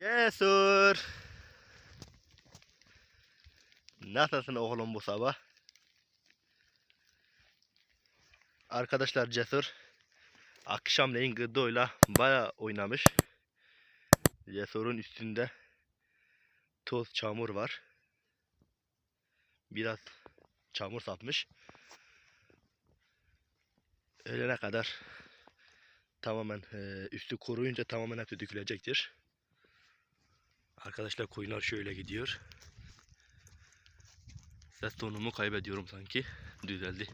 Cesur. Nasılsın oğlum bu sabah? Arkadaşlar Cesur akşamleyin gıdoyla baya oynamış. Cesur'un üstünde toz çamur var. Biraz çamur sapmış. Öğlene kadar tamamen e, üstü kuruyunca tamamen hepsi dökülecektir. Arkadaşlar koyunlar şöyle gidiyor. Ses tonumu kaybediyorum sanki. Düzeldi.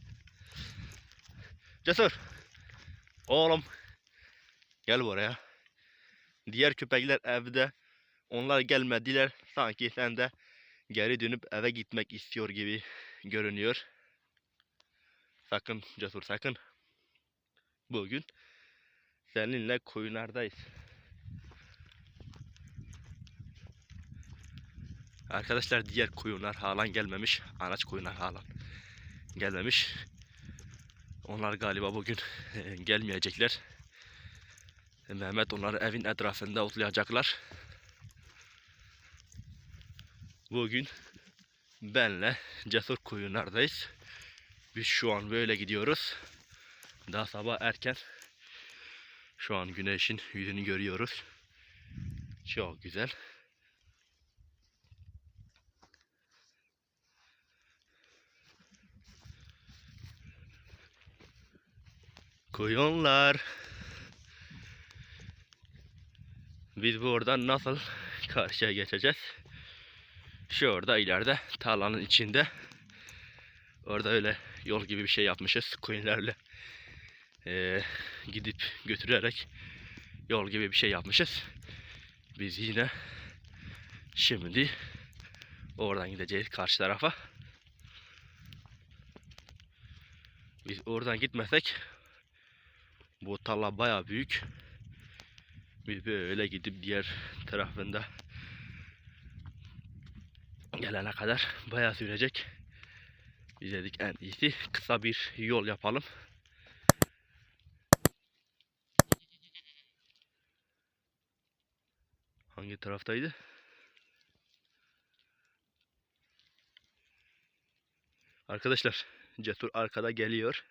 Cesur. Oğlum. Gel buraya. Diğer köpekler evde. Onlar gelmediler. Sanki sen de geri dönüp eve gitmek istiyor gibi görünüyor. Sakın Cesur sakın. Bugün seninle koyunlardayız. Arkadaşlar diğer koyunlar halen gelmemiş. Anaç koyunlar halen gelmemiş. Onlar galiba bugün gelmeyecekler. Mehmet onları evin etrafında otlayacaklar. Bugün benle cesur koyunlardayız. Biz şu an böyle gidiyoruz. Daha sabah erken. Şu an güneşin yüzünü görüyoruz. Çok güzel. Koyunlar. Biz buradan nasıl karşıya geçeceğiz? Şu orada ileride tarlanın içinde. Orada öyle yol gibi bir şey yapmışız. Koyunlarla eee, gidip götürerek yol gibi bir şey yapmışız. Biz yine şimdi oradan gideceğiz karşı tarafa. Biz oradan gitmesek bu tarla baya büyük. Biz böyle gidip diğer tarafında gelene kadar baya sürecek. Biz dedik en iyisi kısa bir yol yapalım. Hangi taraftaydı? Arkadaşlar Cesur arkada geliyor.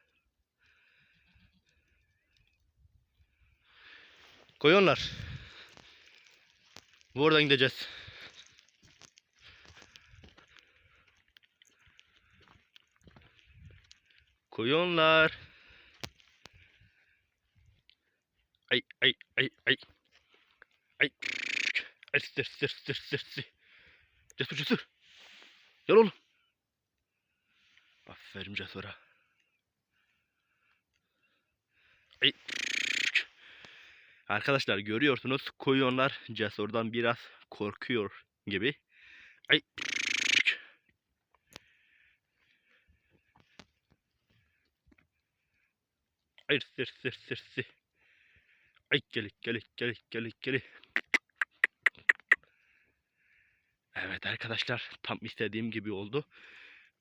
Koyunlar. Buradan gideceğiz. Koyunlar. Ay ay ay ay. Ay. Ay sır sır sır sır sır. Cesur cesur. Gel oğlum. Aferin cesura. Ay. Arkadaşlar görüyorsunuz koyunlar cesurdan biraz korkuyor gibi. Ay. Ay sır sır sır sır. Ay gelik gelik gelik gelik gelik. Evet arkadaşlar tam istediğim gibi oldu.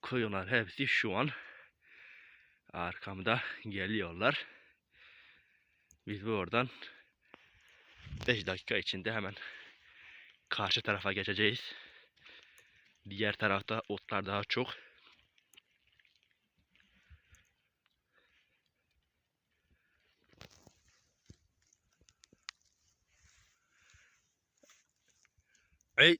Koyunlar hepsi şu an arkamda geliyorlar. Biz buradan 5 dakika içinde hemen karşı tarafa geçeceğiz. Diğer tarafta otlar daha çok. Ey.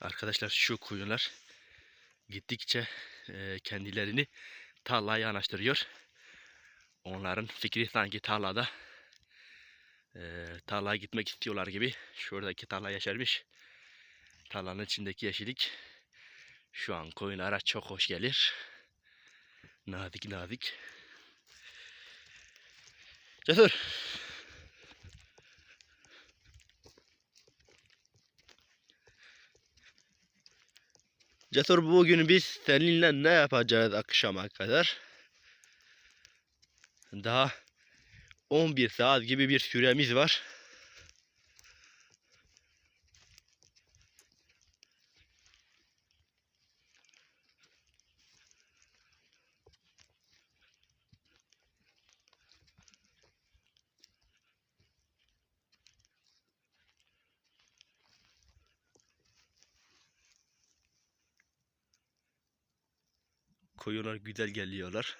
Arkadaşlar şu koyunlar gittikçe kendilerini tarlaya yanaştırıyor. Onların fikri sanki tarlada e, tarlaya gitmek istiyorlar gibi. Şuradaki tarla yeşermiş. Tarlanın içindeki yeşillik şu an koyunlara çok hoş gelir. Nazik nazik. Cesur. Cesur bugün biz seninle ne yapacağız akşama kadar? Daha 11 saat gibi bir süremiz var. Koyunlar güzel geliyorlar.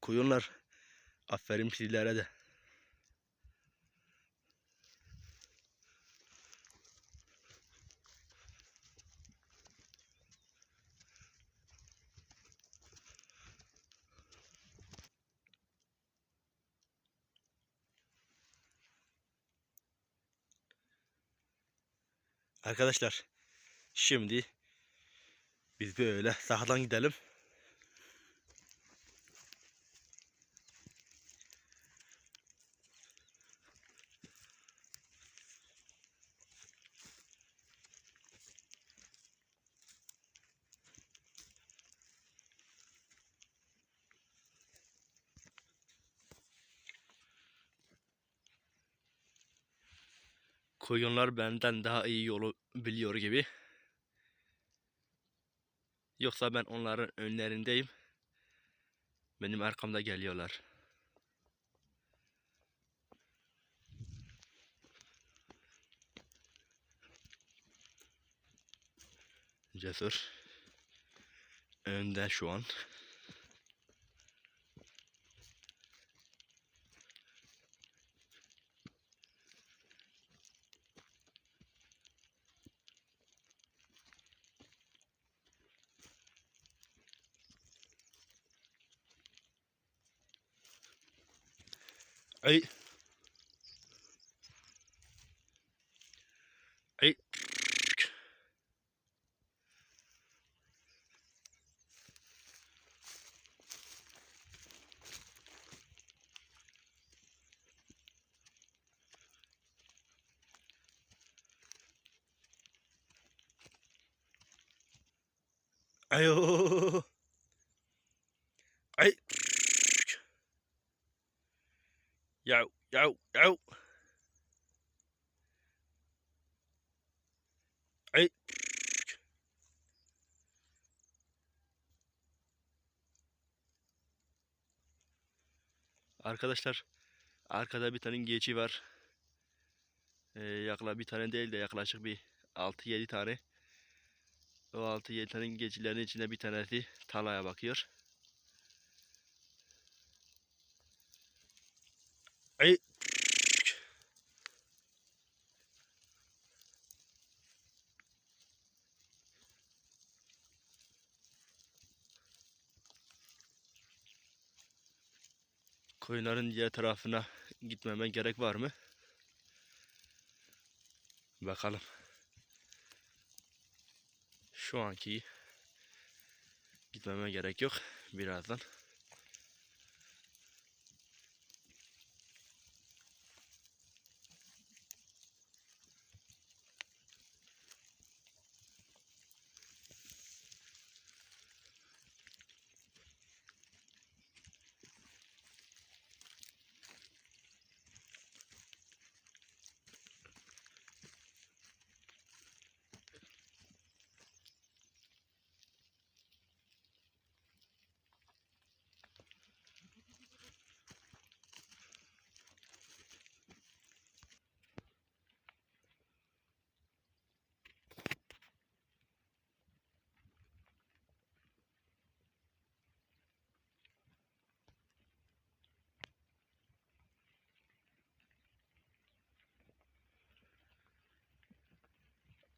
Koyunlar aferin sizlere de. Arkadaşlar şimdi biz böyle sahadan gidelim. Koyunlar benden daha iyi yolu biliyor gibi. Yoksa ben onların önlerindeyim. Benim arkamda geliyorlar. Cesur. Önde şu an. Ay. Ay. Ayo. Ay. Yav, yav, yav. Ay. Arkadaşlar arkada bir tane geçi var. Ee, yakla bir tane değil de yaklaşık bir 6-7 tane. O 6-7 tane geçilerin içinde bir tanesi talaya bakıyor. Ay. Koyunların diğer tarafına gitmeme gerek var mı? Bakalım. Şu anki gitmeme gerek yok. Birazdan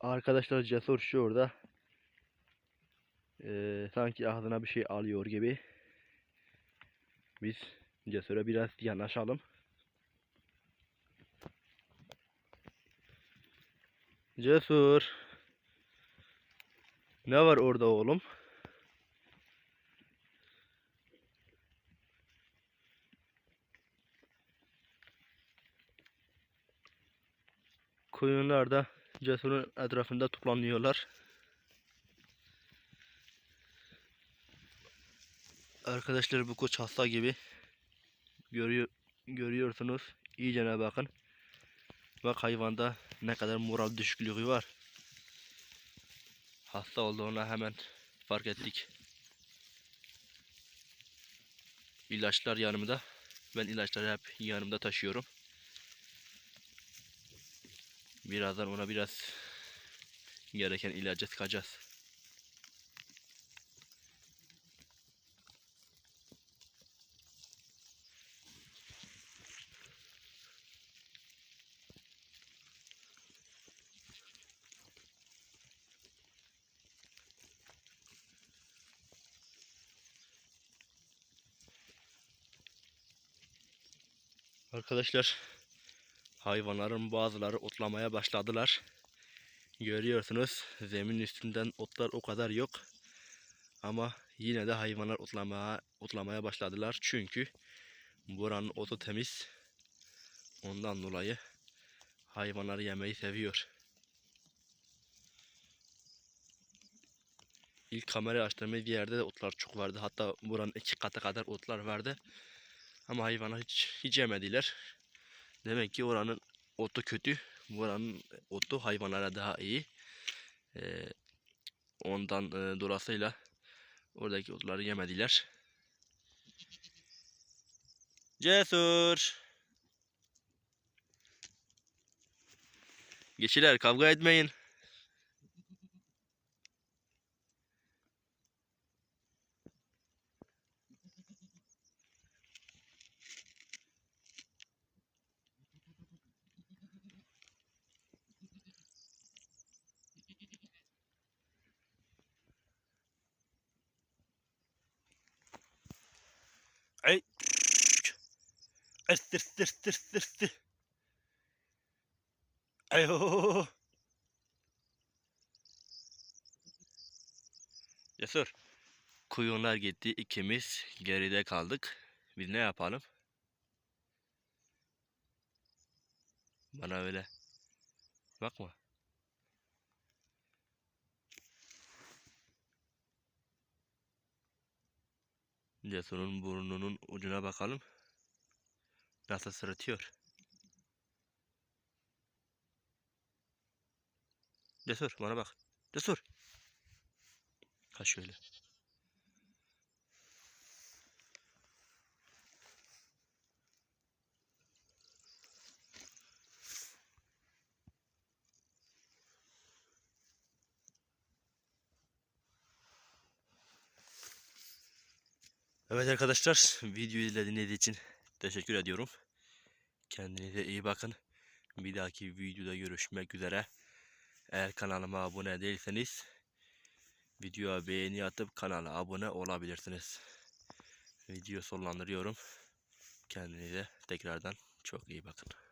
Arkadaşlar Cesur şu orada. Ee, sanki ağzına bir şey alıyor gibi. Biz Cesur'a biraz yanaşalım. Cesur. Ne var orada oğlum? Koyunlar da Cesur'un etrafında toplanıyorlar. Arkadaşlar bu koç hasta gibi. Görüyor, görüyorsunuz. İyicene bakın. Bak hayvanda ne kadar moral düşüklüğü var. Hasta olduğunu hemen fark ettik. İlaçlar yanımda. Ben ilaçları hep yanımda taşıyorum. Birazdan ona biraz gereken ilacı tıkacağız. Arkadaşlar hayvanların bazıları otlamaya başladılar. Görüyorsunuz zemin üstünden otlar o kadar yok. Ama yine de hayvanlar otlamaya otlamaya başladılar. Çünkü buranın otu temiz. Ondan dolayı hayvanları yemeyi seviyor. İlk kamerayı açtığımız yerde de otlar çok vardı. Hatta buranın iki katı kadar otlar vardı. Ama hayvanlar hiç, hiç yemediler. Demek ki oranın otu kötü. Buranın otu hayvanlara daha iyi. Ee, ondan e, dolayısıyla oradaki otları yemediler. Cesur. Geçiler kavga etmeyin. Ay. Estir stir stir stir stir. Ayo. Cesur. Kuyunlar gitti. ikimiz geride kaldık. Biz ne yapalım? Bana öyle. Bakma. Cesur'un burnunun ucuna bakalım. Nasıl sırıtıyor. Cesur bana bak. Cesur. Ha şöyle. Evet arkadaşlar videoyu izlediğiniz için teşekkür ediyorum. Kendinize iyi bakın. Bir dahaki videoda görüşmek üzere. Eğer kanalıma abone değilseniz videoya beğeni atıp kanala abone olabilirsiniz. Video sonlandırıyorum. Kendinize tekrardan çok iyi bakın.